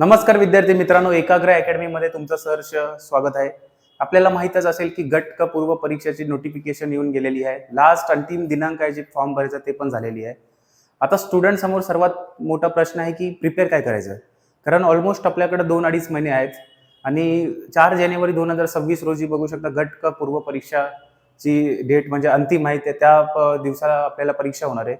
नमस्कार विद्यार्थी मित्रांनो एकाग्र अकॅडमीमध्ये तुमचं सहर्ष स्वागत आहे. आपल्याला माहीतच असेल की गट क पूर्व परीक्षेची नोटिफिकेशन येऊन गेलेली आहे. लास्ट अंतिम दिनांक आहे जे फॉर्म भरायचं ते पण झालेली आहे. आता स्टुडंट समोर सर्वात मोठा प्रश्न आहे की प्रिपेअर काय करायचं? कारण ऑलमोस्ट आपल्याकडे दोन अडीच महिने आहेत आणि चार जानेवारी दोन हजार सव्वीस रोजी बघू शकता गट क पूर्व परीक्षाची डेट म्हणजे अंतिम आहे ते त्या दिवसाला आपल्याला परीक्षा होणार आहे.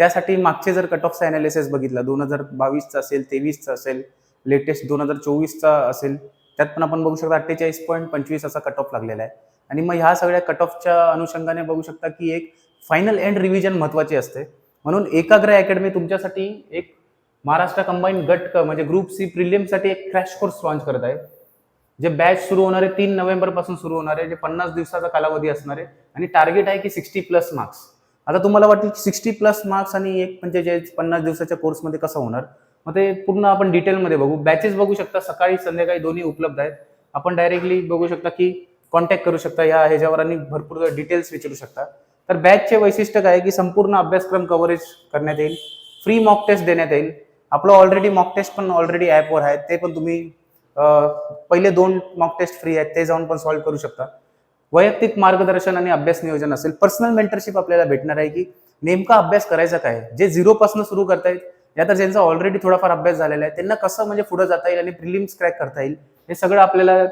त्यासाठी मागचे जर कट ऑफचा अनालिसिस बघितला दोन हजार बावीसचा असेल तेवीसचा असेल लेटेस्ट दोन हजार चोवीसचा असेल त्यात पण आपण बघू शकता अठ्ठेचाळीस पॉईंट पंचवीस असा कट ऑफ लागलेला आहे. आणि मग ह्या सगळ्या कट ऑफच्या अनुषंगाने बघू शकता की एक फायनल एंड रिव्हिजन महत्वाची असते. म्हणून एकाग्र अकॅडमी तुमच्यासाठी एक महाराष्ट्र कंबाईन गट म्हणजे ग्रुप सी प्रिलियमसाठी एक क्रॅश कोर्स लॉन्च करत आहे. जे बॅच सुरू होणार आहे तीन नोव्हेंबरपासून सुरू होणार आहे जे पन्नास दिवसाचा कालावधी असणार आहे आणि टार्गेट आहे की सिक्स्टी प्लस मार्क्स आता तुम्हाला वाटेल की सिक्स्टी प्लस मार्क्स आणि एक म्हणजे पंचेचाळीस पन्नास दिवसाच्या कोर्समध्ये कसं होणार? मग ते पूर्ण आपण डिटेलमध्ये बघू. बॅचेस बघू शकता. सकाळी संध्याकाळी दोन्ही उपलब्ध आहेत. आपण डायरेक्टली बघू शकता की कॉन्टॅक्ट करू शकता या ह्याच्यावर आणि भरपूर डिटेल्स विचारू शकता. तर बॅचचे वैशिष्ट्य काय की संपूर्ण अभ्यासक्रम कव्हरेज करण्यात येईल. फ्री मॉक टेस्ट देण्यात येईल. आपलं ऑलरेडी मॉक टेस्ट पण ऑलरेडी ॲपवर आहे ते पण तुम्ही पहिले दोन मॉक टेस्ट फ्री आहेत. ते जाऊन पण सॉल्व्ह करू शकता. वैयक्तिक मार्गदर्शन आणि अभ्यास नियोजन असेल. पर्सनल मेंटरशिप आपल्याला भेटणार आहे की नेमका अभ्यास करायचा काय जे झिरोपासून सुरू करतायत या तर ज्यांचा ऑलरेडी थोडाफार अभ्यास झालेला आहे. त्यांना कसं म्हणजे पुढे जाता येईल आणि प्रिलिम्स क्रॅक करता येईल हे सगळं आपल्याला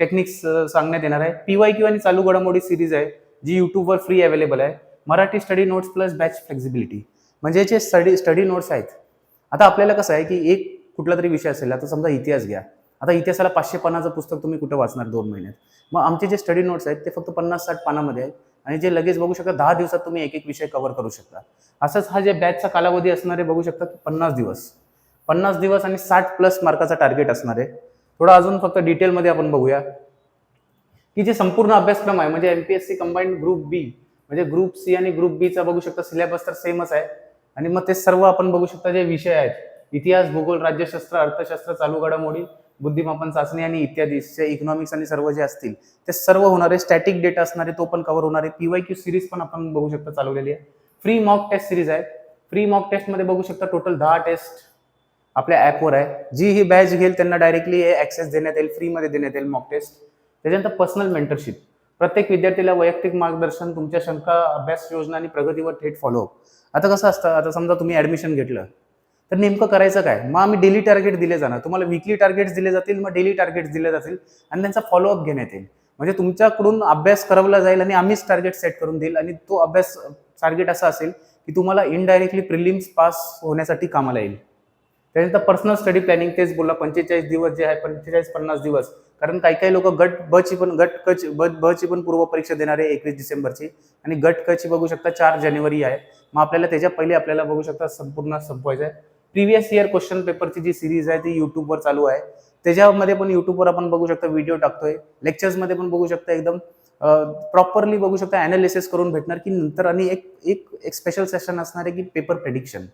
टेक्निक्स सांगण्यात येणार आहे. पीवाय क्यू आणि चालू घडामोडी सिरीज आहे जी यूट्यूबवर फ्री अवेलेबल आहे. Marathi study notes plus batch flexibility म्हणजे जे स्टडी स्टडी नोट्स आहेत आता आपल्याला कसं आहे की एक कुठला तरी विषय असेल आता समजा इतिहास घ्या. आता इतिहासाला पाचशे पानाचं पुस्तक तुम्ही कुठं वाचणार दोन महिन्यात? मग आमचे जे स्टडी नोट्स आहेत ते फक्त पन्नास साठ पानामध्ये आहेत. आणि जे लगेच बघू शकता दहा दिवसात तुम्ही एक एक विषय कव्हर करू शकता. असंच हा जे बॅचचा कालावधी असणार आहे बघू शकता पन्नास दिवस. पन्नास दिवस आणि साठ प्लस मार्काचा टार्गेट असणार. आहे थोडं अजून फक्त डिटेलमध्ये आपण बघूया. की जे संपूर्ण अभ्यासक्रम आहे म्हणजे M P S C combined group B म्हणजे ग्रुप सी आणि ग्रुप बीचा बघू शकता सिलेबस तर सेमच आहे. आणि मग ते सर्व आपण बघू शकता जे विषय आहेत इतिहास भूगोल राज्यशास्त्र अर्थशास्त्र चालू घडामोडी बुद्धिमापन चाचणी आणि इत्यादी इकॉनॉमिक्स आणि सर्व जे असतील ते सर्व होणारे स्टॅटिक डेटा असणारे तो पण कव्हर होणारे पीवाय क्यू सिरीज पण आपण बघू शकता चालवलेली आहे. फ्री मॉक टेस्ट सिरीज आहे फ्री मॉक टेस्टमध्ये बघू शकता टोटल दहा टेस्ट आपल्या ॲपवर आहे. जी ही बॅच घेईल त्यांना डायरेक्टली ॲक्सेस देण्यात येईल फ्रीमध्ये देण्यात येईल मॉक टेस्ट त्याच्यानंतर पर्सनल मेंटरशिप प्रत्येक विद्यार्थीला वैयक्तिक मार्गदर्शन तुमच्या शंका अभ्यास योजना आणि प्रगतीवर थेट फॉलोअप आता कसं असतं? आता समजा तुम्ही ॲडमिशन घेतलं. तर नेमकं करायचं काय? मग आम्ही डेली टार्गेट दिले जाणार. तुम्हाला विकली टार्गेट्स दिले जातील मग डेली टार्गेट्स दिले जातील आणि त्यांचा फॉलोअप घेण्यात येईल. म्हणजे तुमच्याकडून अभ्यास करवला जाईल आणि आम्हीच टार्गेट सेट करून देईल आणि तो अभ्यास टार्गेट असा असेल की तुम्हाला इनडायरेक्टली प्रिलिम्स पास होण्यासाठी कामाला येईल. त्यानंतर पर्सनल स्टडी प्लॅनिंग तेच बोलला पंचेचाळीस दिवस जे आहे पंचेचाळीस पन्नास दिवस. कारण काही काही लोक गट ब ची पण गट कच ब ब ची पण पूर्व परीक्षा देणार आहे एकवीस डिसेंबरची आणि गट क ची बघू शकता चार जानेवारी आहे. मग आपल्याला त्याच्या पहिले आपल्याला बघू शकता संपूर्ण संपवायचं आहे. प्रिव्हियस इयर क्वेश्चन पेपरची जी सिरीज आहे ती युट्यूबवर चालू आहे. त्याच्यामध्ये पण युट्यूबवर आपण बघू शकता व्हिडिओ टाकतोय. लेक्चर्समध्ये पण बघू शकता एकदम प्रॉपरली बघू शकता अनालिसिस करून भेटणार की नंतर आणि एक एक एक स्पेशल सेशन असणार आहे की पेपर प्रेडिक्शन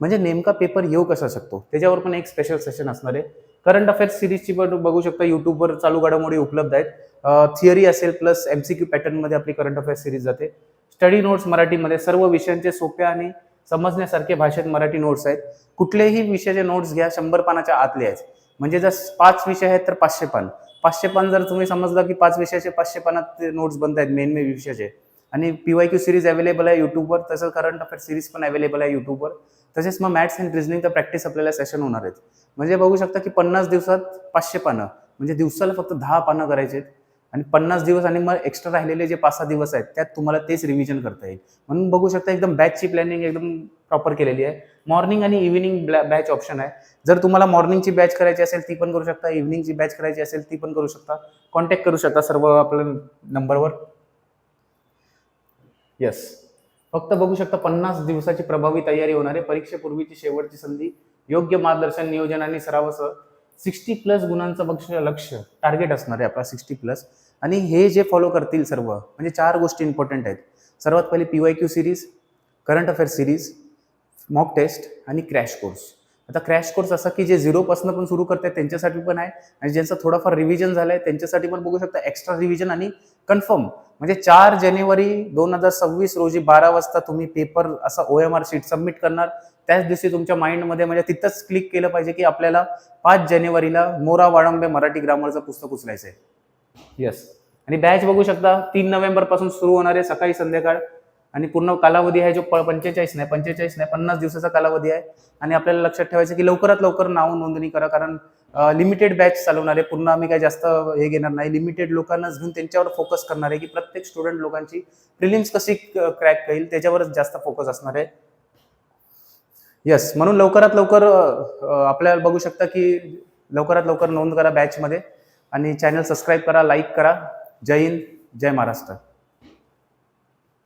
म्हणजे नेमका पेपर येऊ कसा शकतो? त्याच्यावर पण एक स्पेशल सेशन असणार आहे. करंट अफेअर्स सिरीजची पण बघू शकता यूट्यूबवर चालू घडामोडी उपलब्ध आहेत. थिअरी असेल प्लस एम सी क्यू पॅटर्नमध्ये आपली करंट अफेअर्स सिरीज जाते. स्टडी नोट्स मराठीमध्ये सर्व विषयांचे सोप्या आणि समजण्यासारखे भाषेत मराठी नोट्स आहेत. कुठलेही विषयाचे नोट्स घ्या शंभर पानाच्या आतले आहेत. म्हणजे जर पाच विषय आहेत तर पाचशे पान. पाचशे पान जर तुम्ही समजला की पाच विषयाचे पाचशे पानात नोट्स बनत आहेत मेन मेन विषयाचे. आणि P Y Q series available आहे यूट्यूबवर तसंच करंट अफेअर सिरीज पण अवेलेबल आहे यूट्यूबवर तसेच मग मॅथ्स अँड रिजनिंगचं प्रॅक्टिस आपल्याला सेशन होणार आहेत. म्हणजे बघू शकता की पन्नास दिवसात पाचशे पानं म्हणजे दिवसाला फक्त दहा पानं करायचे आहेत आणि पन्नास दिवस आणि मग एक्स्ट्रा राहिलेले जे पाच सहा दिवस आहेत त्यात तुम्हाला तेच रिव्हिजन करता येईल. म्हणून बघू शकता एकदम बॅचची प्लॅनिंग एकदम प्रॉपर केलेली आहे. मॉर्निंग आणि इव्हिनिंग बॅच ऑप्शन आहे. जर तुम्हाला मॉर्निंगची बॅच करायची असेल ती पण करू शकता. इव्हिनिंगची बॅच करायची असेल ती पण करू शकता. कॉन्टॅक्ट करू शकता सर्व आपल्या नंबरवर येस फक्त बघू शकता पन्नास दिवसाची प्रभावी तयारी होणार आहे. परीक्षेपूर्वीची शेवटची संधी. योग्य मार्गदर्शन नियोजन आणि सरावासह सिक्स्टी प्लस गुणांचं पक्ष लक्ष टार्गेट असणार आहे आपला सिक्स्टी प्लस. आणि हे जे फॉलो करतील सर्व म्हणजे चार गोष्टी इम्पॉर्टंट आहेत. सर्वात पहिले P Y Q series current affair series mock test आणि क्रॅश कोर्स आता क्रॅश कोर्स असा की जे झिरोपासून पण सुरू करतात त्यांच्यासाठी पण आहे. आणि ज्यांचं थोडंफार रिव्हिजन झालं आहे त्यांच्यासाठी पण बघू शकता एक्स्ट्रा रिव्हिजन आणि कन्फर्म म्हणजे चार जानेवारी दोन हजार सव्वीस रोजी बारा वाजता तुम्ही पेपर असा O M R sheet submit करणार. त्याच दिवशी तुमच्या माइंडमध्ये म्हणजे तिथंच क्लिक केलं पाहिजे की आपल्याला पाच जानेवारीला मोरा वाळंबे मराठी ग्रामरचं पुस्तक उचलायचं आहे येस आणि बॅच बघू शकता तीन नोव्हेंबरपासून सुरू होणार आहे सकाळी संध्याकाळ आणि पूर्ण कालावधी आहे जो पंचेचाळीस नाही पंचेचाळीस नाही पन्नास दिवसाचा कालावधी आहे. आणि आपल्याला लक्षात ठेवायचं की लवकरात लवकर नाव नोंदणी करा कारण लिमिटेड बॅच चालवणार आहे पूर्ण आम्ही काय जास्त हे घेणार नाही. लिमिटेड लोकांनाच घेऊन त्यांच्यावर फोकस करणार आहे की प्रत्येक स्टुडंट लोकांची प्रिलिम्स कशी क्रॅक होईल त्याच्यावरच जास्त फोकस असणार आहे. येस म्हणून लवकरात लवकर आपल्याला बघू शकता की लवकरात लवकर नोंद करा बॅचमध्ये आणि चॅनल सबस्क्राईब करा लाईक करा. जय हिंद जय महाराष्ट्र.